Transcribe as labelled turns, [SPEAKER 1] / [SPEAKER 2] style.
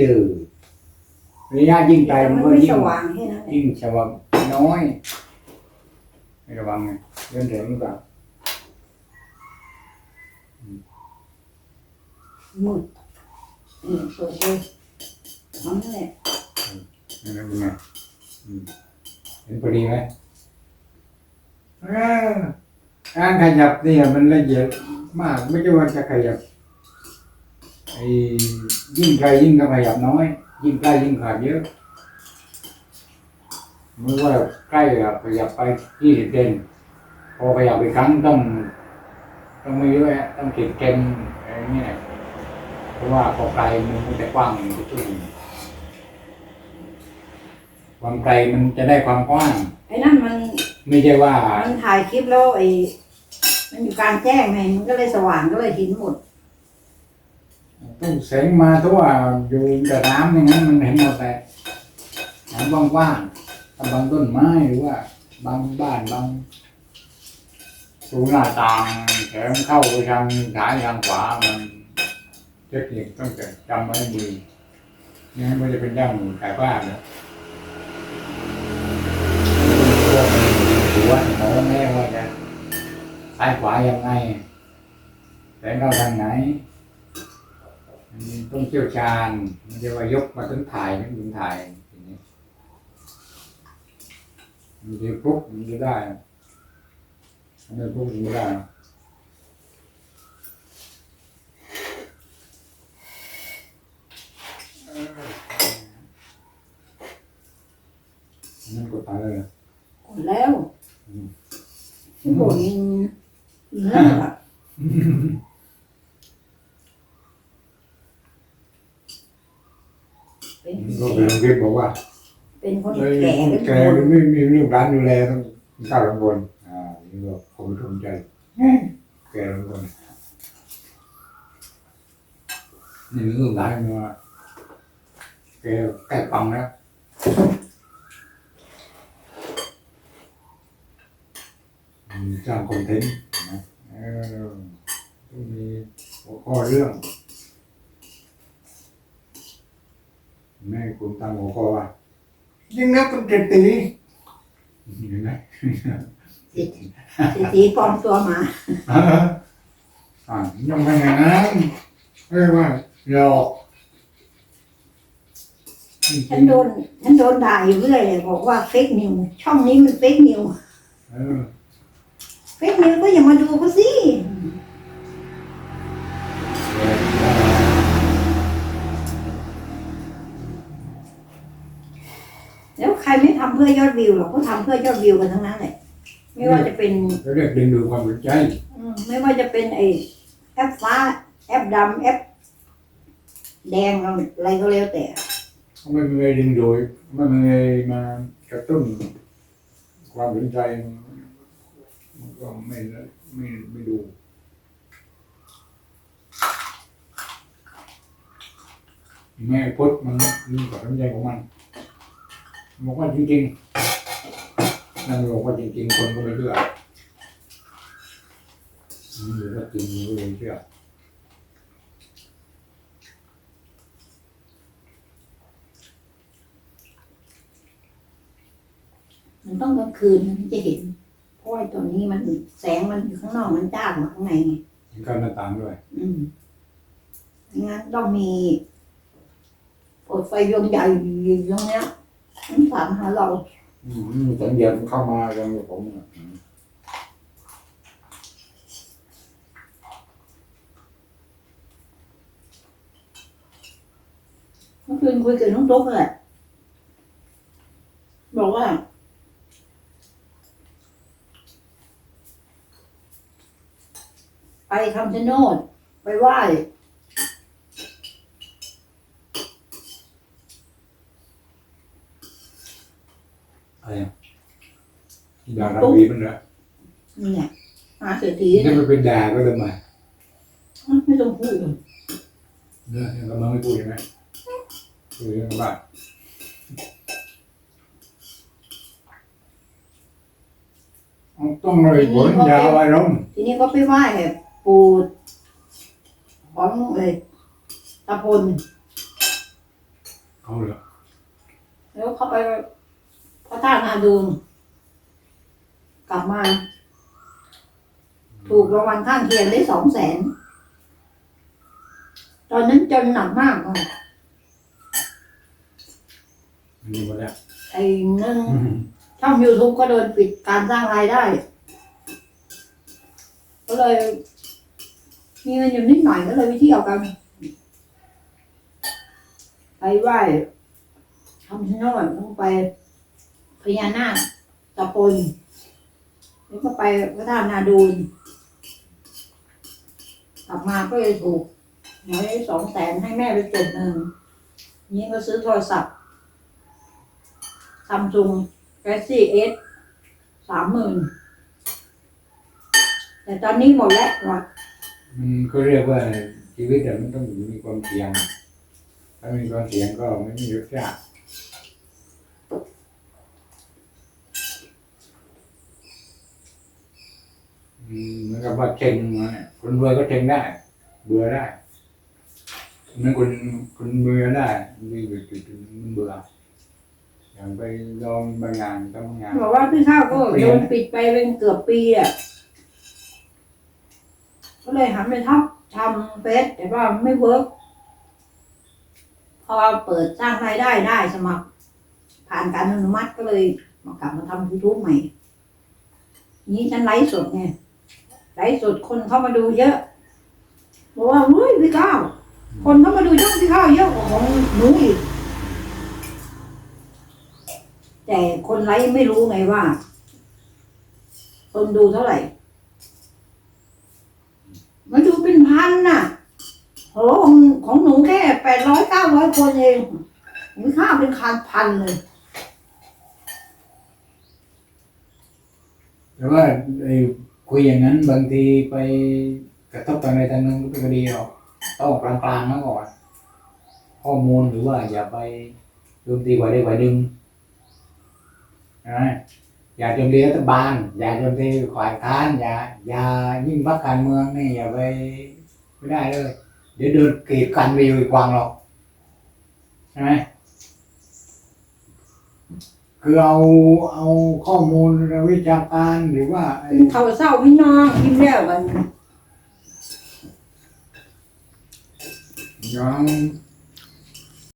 [SPEAKER 1] เออระยะยิ่งไกล
[SPEAKER 2] แต่
[SPEAKER 1] มั
[SPEAKER 2] มันน
[SPEAKER 1] ก็
[SPEAKER 2] ไม่
[SPEAKER 1] ยิ่
[SPEAKER 2] ส
[SPEAKER 1] ง
[SPEAKER 2] ว่างแค่นั้นแหละ
[SPEAKER 1] ยิ่งสว่างน้อยให้ระวังไงเดินเถิงหรือเปล่า
[SPEAKER 2] มืดนี่เปิดเลยทำนั่นแหละ
[SPEAKER 1] นั่นเป็นไงอืมเห็นพอดีไหมเออการขยับเนี่ยมันละเอียดมากไม่ใช่ว่าจะขยับไอ้ ยิ่งไกลยิ่งต้องขยับน้อย ยิ่งใกล้ยิ่งขาดเยอะเมื่อว่าใกล้อะขยับไปยี่สิบเซนพอขยับไปครั้งต้อง ต้องไม่เยอะอะต้องติดเกมอะไรเงี้ยเพราะว่าพอไกลมันจะกว้างมันจะขึ้นความไกลมันจะได้ความกว้าง
[SPEAKER 2] ไอ้นั่นมัน
[SPEAKER 1] ไม่ใช่ว่า
[SPEAKER 2] มันถ่ายคลิปแล้วไอ้มันอยู่กลางแจ้งไงมันก็เลยสว่างก็เลยเห็นหมด
[SPEAKER 1] ตู้แสงมาทั่วอยู่แต่น้ำอย่างนั้นมันเห็นหมดแต่น้ำว้างๆบางต้นไม้หรือว่า บางบ้านบางสูหน้าต่างแถมเข้าไปทางซ้ายทางขวามันเทคนิคต้องแต่จำไว้ดีไม่งั้มันจะเป็นย่างขายบ้านนะหัวหมอแม่ว่าจะซ้ายขวายังไงแสงเข้าทางไหน ต้องเชี่ยวชาญมันจะว่ายกมาถึงถ่ายถึงถึงถ่ายอย่างนี้มันจะปุ๊บมันจะได้มันจะปุ๊บมันจะได้นั่นกดตายเลยเหรอก
[SPEAKER 2] ดแล้วที่บอกยิงยิงแล้วอะ เป็น
[SPEAKER 1] ก็เป็นคลิปบอกว่า
[SPEAKER 2] เป็นคน
[SPEAKER 1] เอ้ย
[SPEAKER 2] แก่
[SPEAKER 1] คน
[SPEAKER 2] เป็น
[SPEAKER 1] แกไม่มีลูกร้านดูแลต้องก้าวลำบนอ่านี่ก็ผมสนใจแกลำบนนี่มีลูกร้านมาแกใกล้ปังแล้วมีสร้างคอนเทนต์นะเออต้องมีหัวข้อเรื่อง แม่คุณตั้งหัวข้อว่ายิ่งนับเป็นเจ็ดตีเห็นไหม
[SPEAKER 2] สิสิทีปลอมตัวมา
[SPEAKER 1] อ่ายังไม่อย่างนั้นเรียกว่าหลอกจริง
[SPEAKER 2] ฉันโดนฉันโดนด่าอยู่เรื่อยเลยบอกว่าเฟกนิวช่องนี้มันเฟกนิว
[SPEAKER 1] ๆเออ
[SPEAKER 2] เฟกนิวก็อย่ามาดูเขาสิแล้วใครไม่ทำเพื่ อยอดวิวหรอกก็ทำเพื่อยอดวิวกันทั้งนั้นแหละไม่ว่าจะเป็น
[SPEAKER 1] แล้วเรียกดึงดูความสนใจ
[SPEAKER 2] อืมไม่ว่าจะเป็นไอแอปฟ้า แอปดำแอปแดงอะไรก็แล้วแต่
[SPEAKER 1] ไม่มีดึงดูดไม่มีมากระตุ้นความสนใจมันก็ไม่ไม่ไม่ดูแม่พุทธมันมีความสนใจของมัน บอกว่าจริงๆนั่นบอกว่าจริงๆ คนก็ไม่เชื่อมันบอกว่าจริงมันก็เลยเชื่อ
[SPEAKER 2] มันต้องกลางคืนมันถึงจะเห็นเพราะว่าตัวนี้มันแสงมันอยู่ข้างนอกมันจ้ามาข้างในไง
[SPEAKER 1] เห็นการหน้าต่างด้วย
[SPEAKER 2] อืมงั้นต้องมีเปิดไฟดวงใหญ่อยู่ตรงเนี้ย มันถามหาเรา
[SPEAKER 1] อืมสัญญาณเข้ามาอย่างกับผมอะอืม
[SPEAKER 2] เมื่อคืนคุยกับน้องตุ๊กแหละ บอกว่า ไปคำชะโนด ไปไหว้
[SPEAKER 1] อะไรอะ ดาราวีมันเหรอ
[SPEAKER 2] นี่ไงหาเศรษฐี
[SPEAKER 1] นี่
[SPEAKER 2] เนี่ย
[SPEAKER 1] มันเป็นด่าก็เลยมา
[SPEAKER 2] ไม่ต้องพูด
[SPEAKER 1] เนื้อยังกำลังไม่พูดใช่ไหมพูดเรื่องบ้านเอาต้องเลยผลยาวอารมณ์
[SPEAKER 2] ทีนี้ก็ไปไหว้ปู่ของเอ้ยตาพล
[SPEAKER 1] เขาเหรอ
[SPEAKER 2] แล้วเขาไปพระธาตุนาดูน กลับมา ถูกรางวัลข้างเคียงได้สองแสนตอนนั้นจนหนักมากอะ
[SPEAKER 1] มันดีหมดแล้ว
[SPEAKER 2] ไอ้เงินช่องยูทูบก็โดนปิดการสร้างรายได้ ก็เลย มีเงินอยู่นิดหน่อยก็เลยไปเที่ยวกันไปไหว้ทำชะโนดต้องไปพญานาคตะปน แล้วก็ไปพระธาตุนาดูนกลับมาก็เลยถูกหวยสองแสนให้แม่ไปจ็ดหนึ่งนี้ก็ซื้อโทรศัพท์ซัมซุงแกซี่เอสสามหมื่นแต่ตอนนี้หมดแล้วว่ะ
[SPEAKER 1] มันก็เรียกว่าชีวิตอะมันต้องมีความเสี่ยง ถ้ามีความเสี่ยงก็ไม่มีรสชาติอืมเหมือนกับ ว่าเทงเนี่ยคนรวยก็เชงได้ เบื่อได้เหมือนคนคนเบื่อได้มีอยู่จุดมันเบื่ออย่างไปลองบางอย่างทำบางอย่าง
[SPEAKER 2] บอกว่าพี่ข้าวก็โด
[SPEAKER 1] ยน
[SPEAKER 2] ปิดไปเป็นเกือบปีอะก็เลยหันไปทับทำเฟซแต่ว่าไม่เวิร์กพอเปิดสร้างรายได้ได้สมัคร ผ่านการอนุมัติก็เลยมากลับมาทำยูทูบใหม่นี้ฉันไลฟ์สดไง ลฟ์สดคนเข้ามาดูเยอะบอกว่าเฮ้ยพี่ข้าวคนเข้ามาดูช่องพี่ข้าวเยอะกว่าของหนูอีกแต่คนไลฟ์ไม่รู้ไงว่า คนดูเท่าไหร่มาดูเป็นพันน่ะโหของของหนูแค่แปดร้อยเก้าร้อยคนเองมีค่าเป็นคันพันเลย
[SPEAKER 1] แต่ว่าไอ้ คุยอย่างนั้นบางทีไปกระทบทางใดทางหนึ่งก็เป็นคดีหรอกต้องกลางๆนะก่อน ข้อมูลหรือว่าอย่าไปโจมตีกว่าใดกว่าหนึ่งนะอย่าโจมตีรัฐบาล อย่าโจมตีฝ่ายค้านอย่าอย่ายิ่งพักการเมืองนี่อย่าไปไม่ได้เลย เดี๋ยวเดินเกีดกันไปอยู่อีกวางหรอกใช่ไหม คือเอาเอาข้อมูลวิชาการหรือว่าไอ้
[SPEAKER 2] เขาเศร้าพี่น้องยิ้มแล้วกัน
[SPEAKER 1] ย้อน